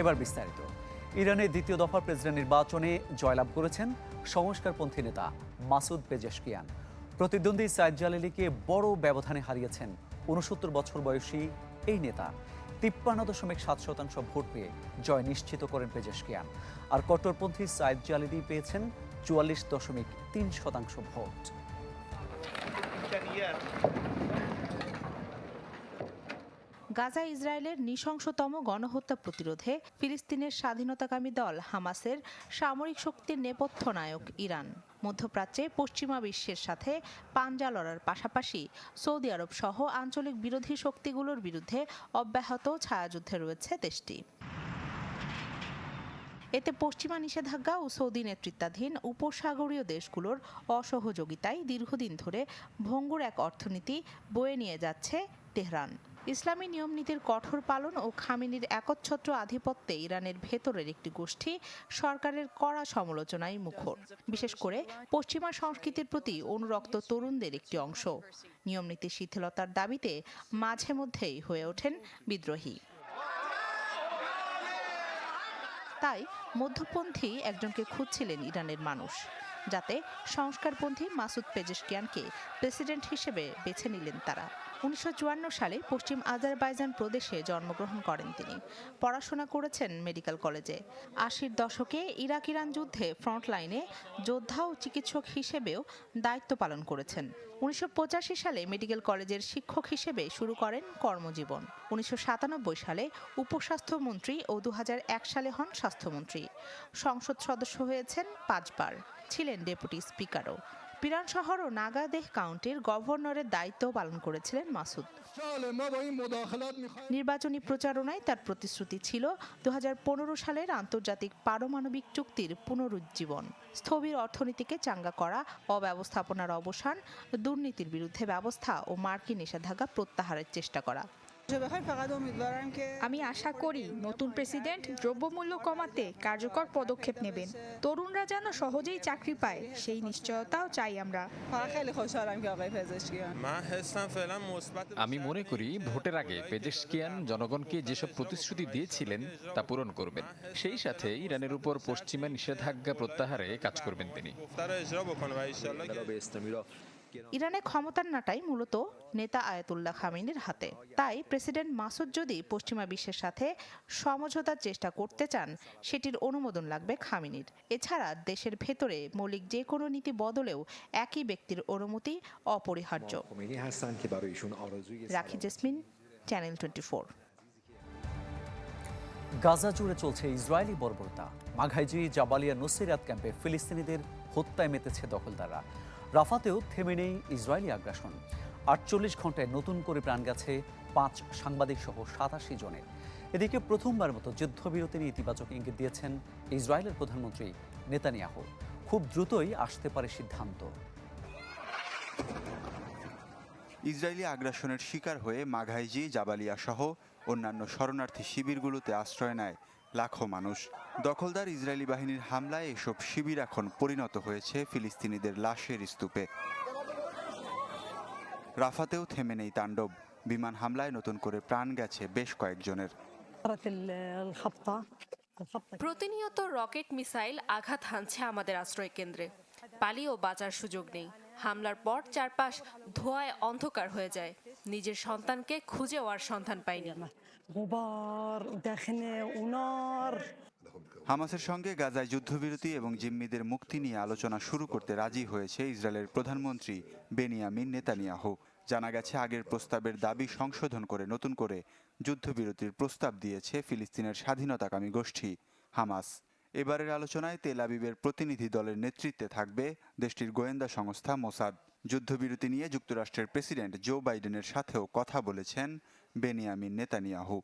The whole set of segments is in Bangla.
এবার বিস্তারিত। ইরানের দ্বিতীয় দফার প্রেসিডেন্ট নির্বাচনে জয়লাভ করেছেন সংস্কারপন্থী নেতা মাসুদ পেজেশকিয়ান। প্রতিদ্বন্দ্বী সাইদ জালালিকে বড় ব্যবধানে হারিয়েছেন উনসত্তর বছর বয়সী এই নেতা। তিপ্পান্ন দশমিক সাত শতাংশ ভোট পেয়ে জয় নিশ্চিত করেন পেজেশকিয়ান। আর কট্টরপন্থী সাইদ জালিদি পেয়েছেন চুয়াল্লিশ দশমিক তিন শতাংশ ভোট। গাজা ইসরায়েলের নৃশংসতম গণহত্যা প্রতিরোধে ফিলিস্তিনের স্বাধীনতাকামী দল হামাসের সামরিক শক্তির নেপথ্য নায়ক ইরান। মধ্যপ্রাচ্যে পশ্চিমা বিশ্বের সাথে পাঞ্জা লড়ার পাশাপাশি সৌদি আরব সহ আঞ্চলিক বিরোধী শক্তিগুলোর বিরুদ্ধে অব্যাহত ছায়াযুদ্ধে রয়েছে দেশটি। এতে পশ্চিমা নিষেধাজ্ঞা ও সৌদি নেতৃত্বাধীন উপসাগরীয় দেশগুলোর অসহযোগিতায় দীর্ঘদিন ধরে ভঙ্গুর এক অর্থনীতি বয়ে নিয়ে যাচ্ছে তেহরান। ইসলামী নিয়মনীতির কঠোর পালন ও খামিনির একচ্ছত্র আধিপত্যে ইরানের ভেতরের একটি গোষ্ঠী সরকারের কড়া সমালোচনায় মুখর। বিশেষ করে পশ্চিমা সংস্কৃতির প্রতি অনুরক্ত তরুণদের একটি অংশ। নিয়মনীতি শিথিলতার দাবিতে মাঝে মধ্যেই হয়ে ওঠেন বিদ্রোহী। তাই মধ্যপন্থী একজনকে খুঁজছিলেন ইরানের মানুষ। যাতে সংস্কারপন্থী মাসুদ পেজেশকিয়ানকে প্রেসিডেন্ট হিসেবে বেছে নিলেন তারা। উনিশশো চুয়ান্ন সালে পশ্চিম আজারবাইজান প্রদেশে জন্মগ্রহণ করেন তিনি। পড়াশোনা করেছেন মেডিকেল কলেজে। আশির দশকে ইরাক ইরান যুদ্ধে ফ্রন্টলাইনে যোদ্ধা ও চিকিৎসক হিসেবেও দায়িত্ব পালন করেছেন। উনিশশো পঁচাশি সালে মেডিকেল কলেজের শিক্ষক হিসেবে শুরু করেন কর্মজীবন। উনিশশো সাতানব্বই সালে উপস্বাস্থ্যমন্ত্রী ও দু হাজার এক সালে হন স্বাস্থ্যমন্ত্রী। সংসদ সদস্য হয়েছেন পাঁচবার। ছিলেন ডেপুটি স্পিকারও। পিরান শহর ও নাগাদেহ কাউন্টির গভর্নরের দায়িত্ব পালন করেছিলেন মাসুদ। নির্বাচনী প্রচারণায় তার প্রতিশ্রুতি ছিল দু হাজার পনেরো সালের আন্তর্জাতিক পারমাণবিক চুক্তির পুনরুজ্জীবন। স্থবির অর্থনীতিকে চাঙ্গা করা, অব্যবস্থাপনার অবসান, দুর্নীতির বিরুদ্ধে ব্যবস্থা ও মার্কিন নিষেধাজ্ঞা প্রত্যাহারের চেষ্টা করা। আমি আশা করি নতুন প্রেসিডেন্ট দ্রব্যমূল্য কমাতে কার্যকর পদক্ষেপ নেবেন। তরুণরা যেন সহজেই চাকরি পায়, সেই নিশ্চয়তাও চাই আমরা। আমি মনে করি ভোটের আগে পেজেশকিয়ান জনগণকে যেসব প্রতিশ্রুতি দিয়েছিলেন তা পূরণ করবেন। সেই সাথে ইরানের উপর পশ্চিমা নিষেধাজ্ঞা প্রত্যাহারে কাজ করবেন তিনি। ইরানে ক্ষমতার নাটাই মূলত নেতা আয়াতুল্লাহ খামিনের হাতে। তাই প্রেসিডেন্ট মাসুদ যদি পশ্চিমা বিশ্বের সাথে সমঝোতার চেষ্টা করতে চান সেটির অনুমোদন লাগবে খামিনির এছাড়া দেশের ভেতরে মৌলিক যে কোনো নীতি বদলেও একই ব্যক্তির অনুমতি অপরিহার্য। Rakhi Jesmin channel twenty four. Gaza জুড়ে চলছে ইসরায়েলি বর্বরতা। মাঘাইজি জাবালিয়া নসিরাত ক্যাম্পে ফিলিস্তিনিদের হত্যায় মেতেছে দখলদাররা। রাফাতেও থেমে নেই ইসরায়েলি আগ্রাসন। আটচল্লিশ ঘন্টায় নতুন করে প্রাণ গেছে পাঁচ সাংবাদিক সহ সাতাশি জনের। এদিকে প্রথমবার মতো যুদ্ধবিরতি নিয়ে ইতিবাচক ইঙ্গিত দিয়েছেন ইসরায়েলের প্রধানমন্ত্রী নেতানিয়াহু। খুব দ্রুতই আসতে পারে সিদ্ধান্ত। ইসরায়েলি আগ্রাসনের শিকার হয়ে মাঘাইজি, জাবালিয়া সহ অন্যান্য শরণার্থী শিবিরগুলোতে আশ্রয় নেয় লাখো মানুষ। দখলদার ইসরায়েলি বাহিনীর হামলায় এসব শিবির এখন পরিণত হয়েছে ফিলিস্তিনিদের লাশের স্তূপে। রাফাতেও থেমে নেই তাণ্ডব। বিমান হামলায় নতুন করে প্রাণ গেছে বেশ কয়েকজনের। প্রতিনিয়ত রকেট মিসাইল আঘাত হানছে আমাদের আশ্রয় কেন্দ্রে পালিয়েও বাঁচার সুযোগ নেই। হামলার পর চারপাশ ধোঁয়ায় অন্ধকার হয়ে যায়। নিজের সন্তানকে খুঁজেও আর সন্ধান পাইনি। হামাসের সঙ্গে গাজায় যুদ্ধবিরতি এবং জিম্মিদের মুক্তি নিয়ে আলোচনা শুরু করতে রাজি হয়েছে ইসরায়েলের প্রধানমন্ত্রী বেনিয়ামিন নেতানিয়াহু। জানা গেছে, আগের প্রস্তাবের দাবি সংশোধন করে নতুন করে যুদ্ধবিরতির প্রস্তাব দিয়েছে ফিলিস্তিনের স্বাধীনতাকামী গোষ্ঠী হামাস। এবারের আলোচনায় তেল আবিবের প্রতিনিধি দলের নেতৃত্বে থাকবে দেশটির গোয়েন্দা সংস্থা মোসাদ। যুদ্ধবিরতি নিয়ে যুক্তরাষ্ট্রের প্রেসিডেন্ট জো বাইডেনের সাথেও কথা বলেছেন বেনিয়ামিন নেতানিয়াহু।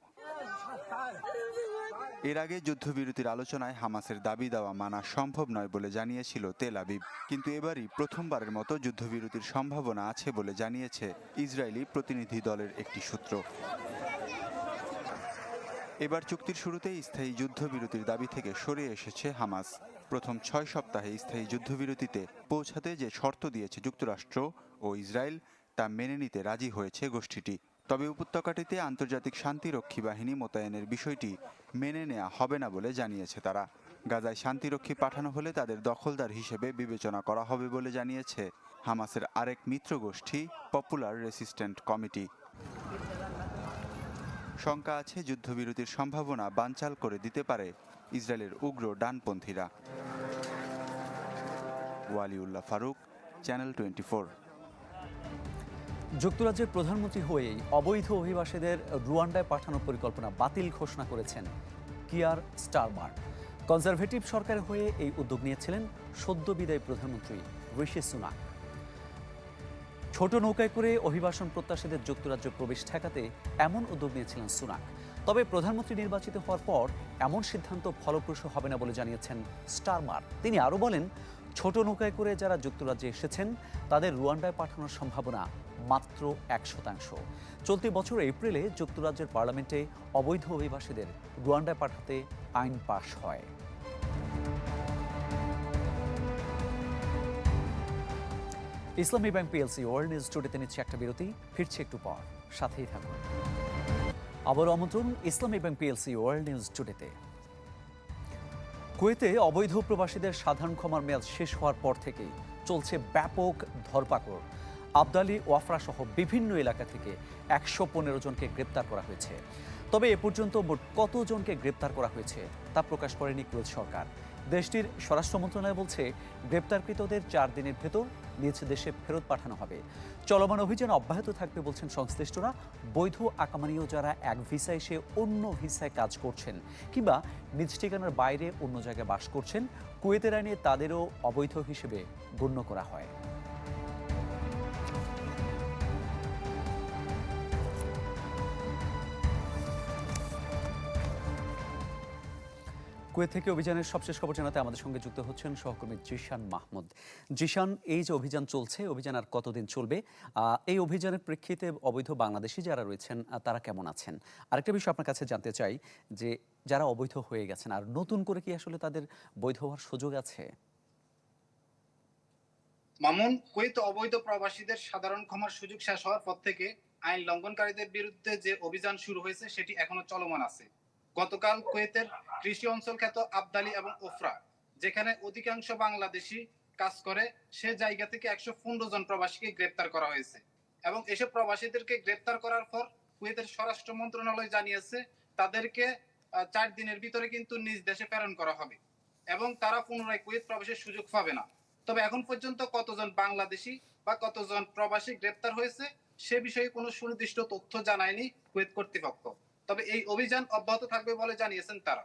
এর আগে যুদ্ধবিরতির আলোচনায় হামাসের দাবি দেওয়া মানা সম্ভব নয় বলে জানিয়েছিল তেল আবিব। কিন্তু এবারই প্রথমবারের মতো যুদ্ধবিরতির সম্ভাবনা আছে বলে জানিয়েছে ইসরায়েলি প্রতিনিধি দলের একটি সূত্র। এবার চুক্তির শুরুতেই স্থায়ী যুদ্ধবিরতির দাবি থেকে সরে এসেছে হামাস। প্রথম ছয় সপ্তাহে স্থায়ী যুদ্ধবিরতিতে পৌঁছাতে যে শর্ত দিয়েছে যুক্তরাষ্ট্র ও ইসরায়েল, তা মেনে নিতে রাজি হয়েছে গোষ্ঠীটি। তবে উপত্যকাটিতে আন্তর্জাতিক শান্তিরক্ষী বাহিনী মোতায়েনের বিষয়টি মেনে নেওয়া হবে না বলে জানিয়েছে তারা। গাজায় শান্তিরক্ষী পাঠানো হলে তাদের দখলদার হিসেবে বিবেচনা করা হবে বলে জানিয়েছে হামাসের আরেক মিত্র গোষ্ঠী পপুলার রেসিস্ট্যান্ট কমিটি। শঙ্কা আছে যুদ্ধবিরতির সম্ভাবনা বানচাল করে দিতে পারে ইসরায়েলের উগ্র ডানপন্থীরা। ওয়ালিউল্লাহ ফারুক, চ্যানেল টোয়েন্টি যুক্তরাজ্যের প্রধানমন্ত্রী হয়েই অবৈধ অভিবাসীদের রুয়ান্ডায় পাঠানোর পরিকল্পনা বাতিল ঘোষণা করেছেন কিয়ার স্টারমার কনজারভেটিভ সরকারের হয়ে এই উদ্যোগ নিয়েছিলেন সদ্য বিদায়ী প্রধানমন্ত্রী ঋষি সুনাক। ছোট নৌকায় করে অভিবাসন প্রত্যাশীদের যুক্তরাজ্য প্রবেশ ঠেকাতে এমন উদ্যোগ নিয়েছিলেন সুনাক। তবে প্রধানমন্ত্রী নির্বাচিত হওয়ার পর এমন সিদ্ধান্ত ফলপ্রসূ হবে না বলে জানিয়েছেন স্টারমার তিনি আরও বলেন, ছোট নৌকায় করে যারা যুক্তরাজ্যে এসেছেন, তাদের রুয়ান্ডায় পাঠানোর সম্ভাবনা মাত্র এক শতাংশ। চলতি বছর এপ্রিলে যুক্তরাজ্যের পার্লামেন্টে অবৈধ অভিবাসীদের রুয়ান্ডায় পাঠাতে আইন পাশ হয়। Islami Bank PLC World News টুডেতে নিচ্ছে একটা বিরতি, ফিরছে একটু পর। সাথেই থাকুন। আবার আমন্ত্রণ Islami Bank PLC World News টুডেতে। কুয়েতে অবৈধ প্রবাসীদের সাধারণ ক্ষমার মেয়াদ শেষ হওয়ার পর থেকেই চলছে ব্যাপক ধরপাকড়। আবদালি ওয়াফরা সহ বিভিন্ন এলাকা থেকে একশো পনেরো জনকে গ্রেপ্তার করা হয়েছে। তবে এ পর্যন্ত মোট কতজনকে গ্রেপ্তার করা হয়েছে তা প্রকাশ করেনি কুয়েত সরকার। দেশটির স্বরাষ্ট্র মন্ত্রণালয় বলছে, গ্রেপ্তারকৃতদের চার দিনের ভেতর নিজ দেশে ফেরত পাঠানো হবে। চলমান অভিযান অব্যাহত থাকবে বলছেন সংশ্লিষ্টরা। বৈধ আকামানীয় যারা এক ভিসা এসে অন্য ভিসায় কাজ করছেন কিংবা নিজ ঠিকানার বাইরে অন্য জায়গায় বাস করছেন, কুয়েতের আইনে তাদেরও অবৈধ হিসেবে গণ্য করা হয়। কুয়েত থেকে অভিযানের সবশেষ খবর জানাতে আমাদের সঙ্গে যুক্ত হচ্ছেন সহকর্মী জিশান মাহমুদ। জিশান, এই যে অভিযান চলছে, অভিযান আর কতদিন চলবে? এই অভিযানের প্রেক্ষিতে অবৈধ বাংলাদেশি যারা রয়েছেন তারা কেমন আছেন? আরেকটা বিষয় আপনার কাছে জানতে চাই, যে যারা অবৈধ হয়ে গেছেন, আর নতুন করে কি আসলে তাদের বৈধ হওয়ার সুযোগ আছে? মামুন, কুয়েত অবৈধ প্রবাসীদের সাধারণ ক্ষমার সুযোগ শেষ হওয়ার পর থেকে আইন লঙ্ঘনকারীদের বিরুদ্ধে যে অভিযান শুরু হয়েছে, সেটি এখনও চলমান আছে। গতকাল কুয়েতের কৃষি অঞ্চল খ্যাত আবদালি এবং ওফরা, যেখানে অধিকাংশ বাংলাদেশি কাজ করে, সে জায়গা থেকে একশো পনেরো জন প্রবাসীকে গ্রেপ্তার করা হয়েছে। এবং এসব প্রবাসীদেরকে গ্রেপ্তার করার পর কুয়েতের স্বরাষ্ট্র মন্ত্রণালয় জানিয়েছে, তাদেরকে চার দিনের ভিতরে কিন্তু নিজ দেশে প্রেরণ করা হবে। এবং তারা পুনরায় কুয়েত প্রবেশের সুযোগ পাবে না। তবে এখন পর্যন্ত কতজন বাংলাদেশি বা কতজন প্রবাসী গ্রেপ্তার হয়েছে, সে বিষয়ে কোনো সুনির্দিষ্ট তথ্য জানায়নি কুয়েত কর্তৃপক্ষ। তবে এই অভিযান অব্যাহত থাকবে বলে জানিয়েছেন তারা।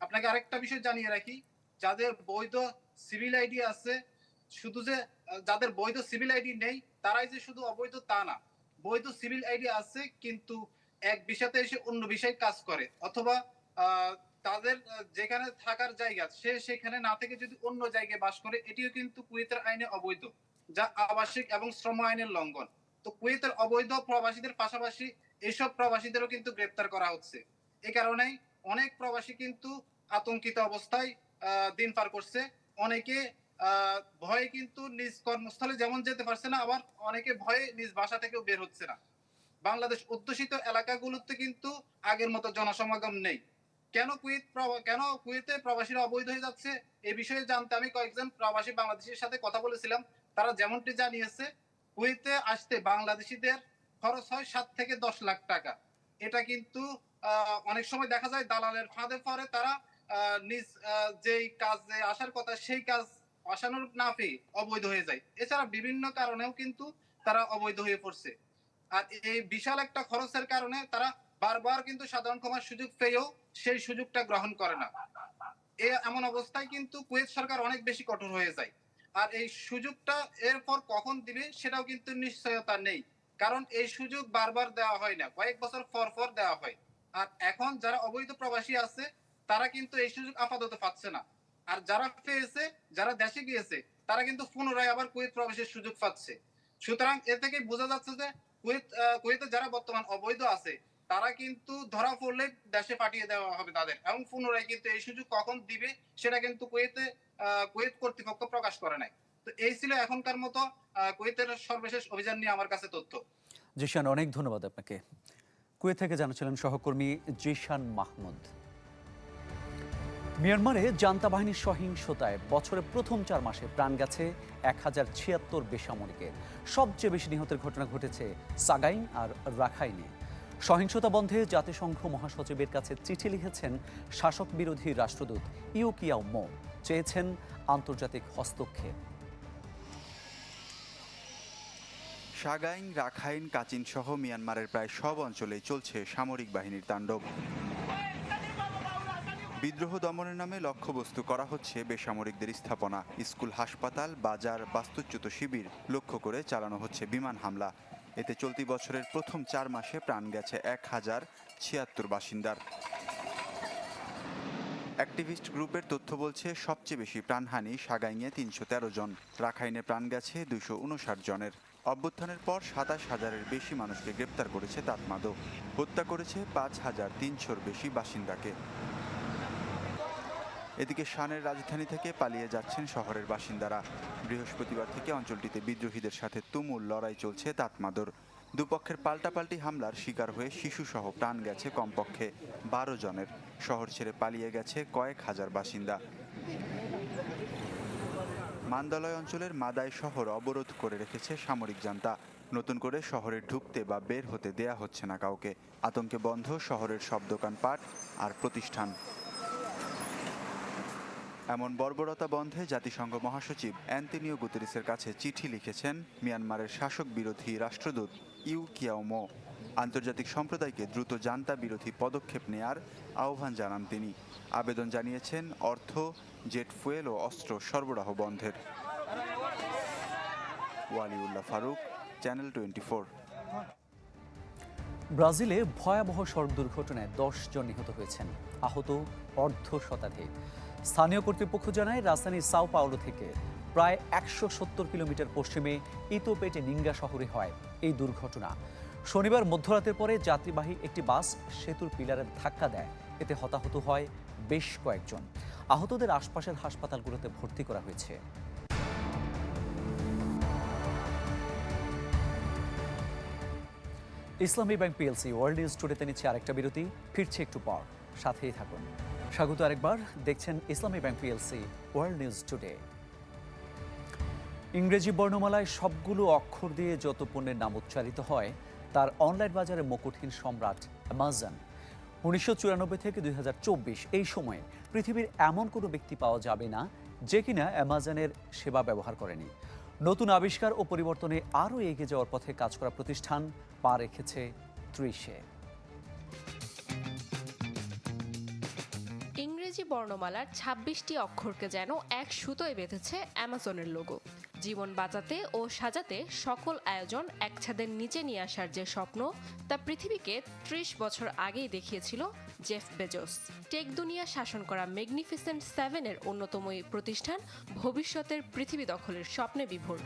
আপনাকে আরেকটা বিষয় জানিয়ে রাখি, যাদের বৈধ সিভিল আইডি আছে, শুধু যে, যাদের বৈধ সিভিল আইডি নেই, তারাই যে শুধু অবৈধ তা না। বৈধ সিভিল আইডি আছে, কিন্তু এক বিষয়তে এসে অন্য বিষয়ে কাজ করে। অথবা তাদের যেখানে থাকার জায়গা সে সেখানে না থেকে যদি অন্য জায়গায় বাস করে, এটিও কিন্তু কুয়েতের আইনে অবৈধ, যা আবাসিক এবং শ্রম আইনের লঙ্ঘন। তো কুয়েতের অবৈধ প্রবাসীদের পাশাপাশি এসব প্রবাসীদেরও কিন্তু গ্রেপ্তার করা হচ্ছে। এই কারণেই অনেক প্রবাসী কিন্তু আতঙ্কিত অবস্থায় দিন পার করছে। অনেকে ভয়ে কিন্তু নিজ কর্মস্থলে যেমন যেতে পারছে না, আবার অনেকে ভয়ে নিজ বাসা থেকেও বের হচ্ছে না। বাংলাদেশ অধ্যুষিত এলাকাগুলোতে কিন্তু আগের মতো জনসমাগম নেই। কেন কুয়েত কেন কুয়েতে প্রবাসীরা অবৈধ হয়ে যাচ্ছে, এ বিষয়ে জানতে আমি কয়েকজন প্রবাসী বাংলাদেশের সাথে কথা বলেছিলাম। তারা যেমনটি জানিয়েছে, কুয়েতে আসতে বাংলাদেশিদের খরচ হয় সাত থেকে দশ লাখ টাকা। এটা কিন্তু অনেক সময় দেখা যায় দালালের ফাঁদে পরে তারা নিজ যেই কাজে আসার কথা সেই কাজ আসানোর না পেয়ে অবৈধ হয়ে যায়। এছাড়া বিভিন্ন কারণেও কিন্তু তারা অবৈধ হয়ে পড়ছে। আর এই বিশাল একটা খরচের কারণে তারা বারবার কিন্তু সাধারণ ক্ষমার সুযোগ পেয়েও সেই সুযোগটা গ্রহণ করে না। এ এমন অবস্থায় কিন্তু কুয়েত সরকার অনেক বেশি কঠোর হয়ে যায়। আর এই সুযোগটা এরপর কখন দিবে সেটাও কিন্তু নিশ্চয়তা নেই। কারণ এই সুযোগ বারবার দেওয়া হয় না, কয়েক বছর পর পর দেওয়া হয়। আর এখন যারা অবৈধ প্রবাসী আছে, তারা কিন্তু এই সুযোগ আপাতত পাচ্ছে না। আর যারা পেয়েছে, যারা দেশে গিয়েছে, তারা কিন্তু পুনরায় আবার কুয়েত প্রবেশের সুযোগ পাচ্ছে। সুতরাং এ থেকে বোঝা যাচ্ছে যে, কুয়েত কুয়েতে যারা বর্তমান অবৈধ আছে, তারা কিন্তু ধরা পড়লে দেশে পাঠিয়ে দেওয়া হবে তাদের, এবং পুনরায় কিন্তু এই সুযোগ কখন দিবে, সেটা কিন্তু কুয়েতে কুয়েত কর্তৃপক্ষ প্রকাশ করে নাই। তো এই ছিল এখনকার মতো কুয়েতের সর্বশেষ অভিযান নিয়ে আমার কাছে তথ্য। জিশান, অনেক ধন্যবাদ আপনাকে। কুয়ে থেকে জানাচ্ছিলেন সহকর্মী জিশান মাহমুদ। মিয়ানমারে জান্তা বাহিনীর সহিংসতায় বছরের প্রথম চার মাসে প্রাণ গেছে এক হাজার ছিয়াত্তর বেসামরিকের। সবচেয়ে বেশি নিহতের ঘটনা ঘটেছে সাগাইন আর রাখাইনে। সহিংসতা বন্ধে জাতিসংঘ মহাসচিবের কাছে চিঠি লিখেছেন শাসক বিরোধী রাষ্ট্রদূত ইউকিয়াও মো। চেয়েছেন আন্তর্জাতিক হস্তক্ষেপ। সাগাইং রাখাইন কাচিন সহ মিয়ানমারের প্রায় সব অঞ্চলেই চলছে সামরিক বাহিনীর তাণ্ডব। বিদ্রোহ দমনের নামে লক্ষ্যবস্তু করা হচ্ছে বেসামরিকদের স্থাপনা। স্কুল, হাসপাতাল, বাজার, বাস্তুচ্যুত শিবির লক্ষ্য করে চালানো হচ্ছে বিমান হামলা। এতে চলতি বছরের প্রথম চার মাসে প্রাণ গেছে এক হাজার ছিয়াত্তর বাসিন্দার। অ্যাক্টিভিস্ট গ্রুপের তথ্য বলছে, সবচেয়ে বেশি প্রাণহানি সাগাইংয়ে তিনশো জন। রাখাইনে প্রাণ গেছে উনষাট জনের। অভ্যুত্থানের পর সাতাশ হাজারের বেশি মানুষকে গ্রেপ্তার করেছে তাতমাদো হত্যা করেছে পাঁচ হাজার তিনশোর বেশি বাসিন্দাকে। এদিকে শানের রাজধানী থেকে পালিয়ে যাচ্ছেন শহরের বাসিন্দারা। বৃহস্পতিবার থেকে অঞ্চলটিতে বিদ্রোহীদের সাথে তুমুল লড়াই চলছে তাতমাদর দুপক্ষের পাল্টাপাল্টি হামলার শিকার হয়ে শিশুসহ প্রাণ গেছে কমপক্ষে বারো জনের। শহর ছেড়ে পালিয়ে গেছে কয়েক হাজার বাসিন্দা। মান্দালয় অঞ্চলের মাদায় শহর অবরোধ করে রেখেছে সামরিক জান্তা। নতুন করে শহরে ঢুকতে বা বের হতে দেয়া হচ্ছে না কাউকে। আতঙ্কে বন্ধ শহরের সব দোকানপাট আর প্রতিষ্ঠান। এমন বর্বরতা বন্ধে জাতিসংঘ মহাসচিব অ্যান্টনিও গুতেরিসের কাছে চিঠি লিখেছেন মিয়ানমারের শাসক বিরোধী রাষ্ট্রদূত ইউ কিয়াওমো। আন্তর্জাতিক সম্প্রদায়কে দ্রুত জান্তা বিরোধী পদক্ষেপ নেয়ার আহ্বান জানান তিনি। আবেদন জানিয়েছেন অর্থ, জেট ফুয়েল ও অস্ত্র সরবরাহ বন্ধের। ওয়ালিউল্লাহ ফারুক, চ্যানেল টোয়েন্টি ব্রাজিলে ভয়াবহ সড়ক দুর্ঘটনায় দশ জন নিহত হয়েছেন। আহত অর্ধ শতাধিক। স্থানীয় কর্তৃপক্ষ জানায়, রাজধানী সাও পাওলো থেকে প্রায় একশো সত্তর কিলোমিটার পশ্চিমে ইতোপেটে নিঙ্গা শহরে হয় এই দুর্ঘটনা। শনিবার মধ্যরাতের পরে যাত্রীবাহী একটি বাস সেতুর পিলারের ধাক্কা দেয়। এতে হতাহত হয় বেশ কয়েকজন। আহতদের আশপাশের হাসপাতালগুলোতে ভর্তি করা হয়েছে। Islami Bank PLC, World News টুডেতে নিচ্ছে আরেকটা বিরতি। ফিরছে একটু পর। সাথেই থাকুন। স্বাগত আরেকবার। দেখছেন Islami Bank PLC World News Today. ইংরেজি বর্ণমালায় সবগুলো অক্ষর দিয়ে যত পণ্যের নাম উচ্চারিত হয়, তার অনলাইন বাজারে মুকুটহীন সম্রাট অ্যামাজন উনিশশো চুরানব্বই থেকে দুই হাজার চব্বিশ, এই সময়ে পৃথিবীর এমন কোনো ব্যক্তি পাওয়া যাবে না, যে কিনা অ্যামাজনের সেবা ব্যবহার করেনি। নতুন আবিষ্কার ও পরিবর্তনে আরও এগিয়ে যাওয়ার পথে কাজ করা প্রতিষ্ঠান পা রেখেছে ত্রিশে। বর্ণমালার ছাব্বিশটি অক্ষরকে যেন এক সুতোয় বেঁধেছে অ্যামাজনের লোগো। জীবন বাঁচাতে ও সাজাতে সকল আয়োজন এক ছাদের নিচে নিয়ে আসার যে স্বপ্ন, তা পৃথিবীকে ত্রিশ বছর আগেই দেখিয়েছিল জেফ বেজোস। টেক দুনিয়া শাসন করা ম্যাগনিফিসেন্ট সেভেনের অন্যতম এই প্রতিষ্ঠান ভবিষ্যতের পৃথিবী দখলের স্বপ্নে বিভোর।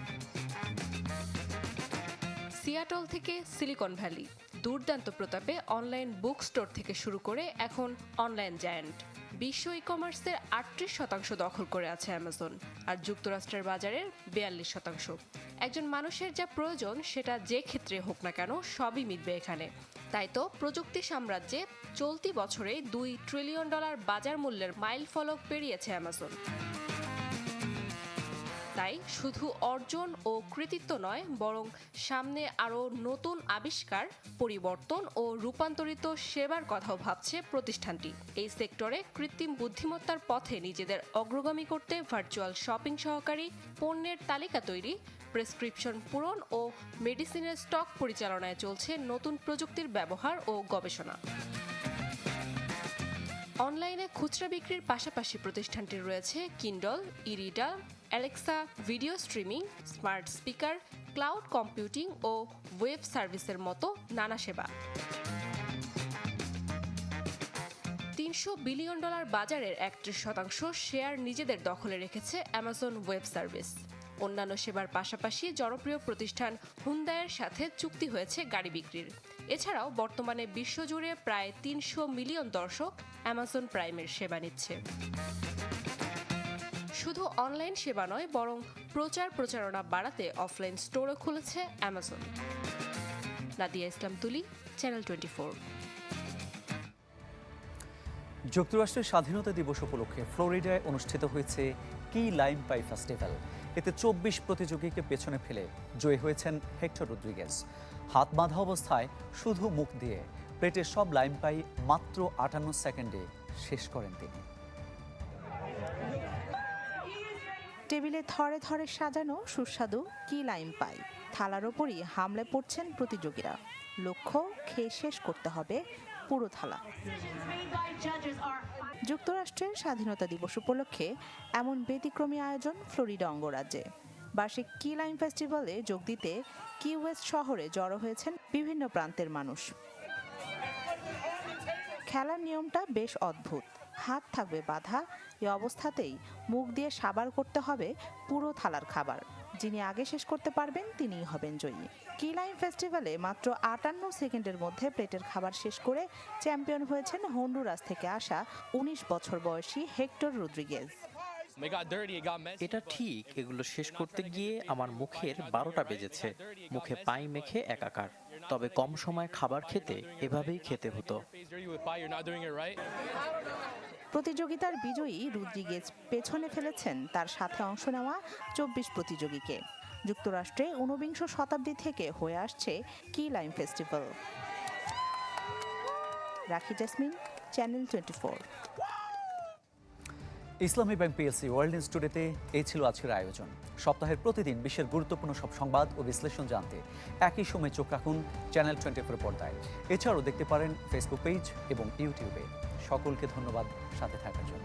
সিয়াটল থেকে সিলিকন ভ্যালি, দুর্দান্ত প্রতাপে অনলাইন বুক স্টোর থেকে শুরু করে এখন অনলাইন জায়ান্ট। বিশ্ব ই কমার্সের আটত্রিশ শতাংশ দখল করে আছে অ্যামাজন আর যুক্তরাষ্ট্রের বাজারের বিয়াল্লিশ শতাংশ। একজন মানুষের যা প্রয়োজন, সেটা যে ক্ষেত্রে হোক না কেন সবই মিটবে এখানে। তাই তো প্রযুক্তি সাম্রাজ্যে চলতি বছরে দুই ট্রিলিয়ন ডলার বাজার মূল্যের মাইল ফলক পেরিয়েছে অ্যামাজন। তাই শুধু অর্জন ও কৃতিত্ব নয়, বরং সামনে আরও নতুন আবিষ্কার, পরিবর্তন ও রূপান্তরিত সেবার কথাও ভাবছে প্রতিষ্ঠানটি। এই সেক্টরে কৃত্রিম বুদ্ধিমত্তার পথে নিজেদের অগ্রগামী করতে ভার্চুয়াল শপিং সহকারী, পণ্যের তালিকা তৈরি, প্রেসক্রিপশন পূরণ ও মেডিসিনের স্টক পরিচালনায় চলছে নতুন প্রযুক্তির ব্যবহার ও গবেষণা। অনলাইনে খুচরা বিক্রির পাশাপাশি প্রতিষ্ঠানটির রয়েছে Kindle e reader Alexa video streaming smart speaker cloud computing ও ওয়েব সার্ভিসের মতো নানা সেবা। তিনশো বিলিয়ন ডলার বাজারের একত্রিশ শতাংশ শেয়ার নিজেদের দখলে রেখেছে অ্যামাজন ওয়েব সার্ভিস অন্যান্য সেবার পাশাপাশি জনপ্রিয় প্রতিষ্ঠান হুন্দায়ের সাথে চুক্তি হয়েছে গাড়ি বিক্রির। এছাড়াও বর্তমানে বিশ্বজুড়ে প্রায় তিনশো মিলিয়ন দর্শক অ্যামাজন প্রাইমের সেবা নিচ্ছে। শুধু অনলাইন সেবা নয়, বরং প্রচার প্রচারণা বাড়াতে অফলাইন স্টোরও খুলেছে অ্যামাজন। নাদিয়া ইসলাম তুলি, চ্যানেল টোয়েন্টি ফোর। যুক্তরাষ্ট্রের স্বাধীনতা দিবস উপলক্ষে ফ্লোরিডায় অনুষ্ঠিত হয়েছে কি লাইম পাই ফেস্টিভ্যাল। এতে চব্বিশ প্রতিযোগীকে পেছনে ফেলে জয়ী হয়েছেন হেক্টর রদ্রিগেজ। হাত বাঁধা অবস্থায় শুধু মুখ দিয়ে। প্লেটের সব লাইম পাই মাত্র আটান্ন সেকেন্ডে শেষ করেন তিনি। টেবিলে থরে থরে সাজানো সুস্বাদু কি লাইম পাই? থালার ওপরই হামলে পড়ছেন প্রতিযোগীরা। লক্ষ্য, খেয়ে শেষ করতে হবে পুরো থালা। যুক্তরাষ্ট্রের স্বাধীনতা দিবস উপলক্ষে এমন ব্যতিক্রমী আয়োজন ফ্লোরিডা অঙ্গরাজ্যে। বার্ষিক কি লাইম ফেস্টিভ্যালে যোগ দিতে কি ওয়েস্ট শহরে জড়ো হয়েছেন বিভিন্ন প্রান্তের মানুষ? খেলার নিয়মটা বেশ অদ্ভুত। হাত থাকবে বাধা, এ অবস্থাতেই মুখ দিয়ে সাবার করতে হবে পুরো থালার খাবার। যিনি আগে শেষ করতে পারবেন, তিনিই হবেন জয়ী। কি কিলাইন ফেস্টিভ্যালে মাত্র আটান্ন সেকেন্ডের মধ্যে প্লেটের খাবার শেষ করে চ্যাম্পিয়ন হয়েছেন হন্ডুরাস থেকে আসা উনিশ বছর বয়সী হেক্টর রদ্রিগেজ। এটা ঠিক এগুলো শেষ করতে গিয়ে আমার মুখের বারোটা বেজেছে। মুখে পাই মেখে একাকার। তবে কম সময় খাবার খেতে এভাবেই খেতে হতো। প্রতিযোগিতার বিজয়ী রুদ্রিগেজ পেছনে ফেলেছেন তার সাথে অংশ নেওয়া চব্বিশ প্রতিযোগীকে। যুক্তরাষ্ট্রে ঊনবিংশ শতাব্দী থেকে হয়ে আসছে কি lime festival. Rakhi Jesmin channel twenty Islami Bank PLC World News টুডেতে এই ছিল আজকের আয়োজন। সপ্তাহের প্রতিদিন বিশ্বের গুরুত্বপূর্ণ সব সংবাদ ও বিশ্লেষণ জানতে একই সময় চোখ রাখুন চ্যানেল টোয়েন্টি ফোর পর্দায়। এছাড়াও দেখতে পারেন ফেসবুক পেজ এবং ইউটিউবে সকলকে ধন্যবাদ সাথে থাকার জন্য।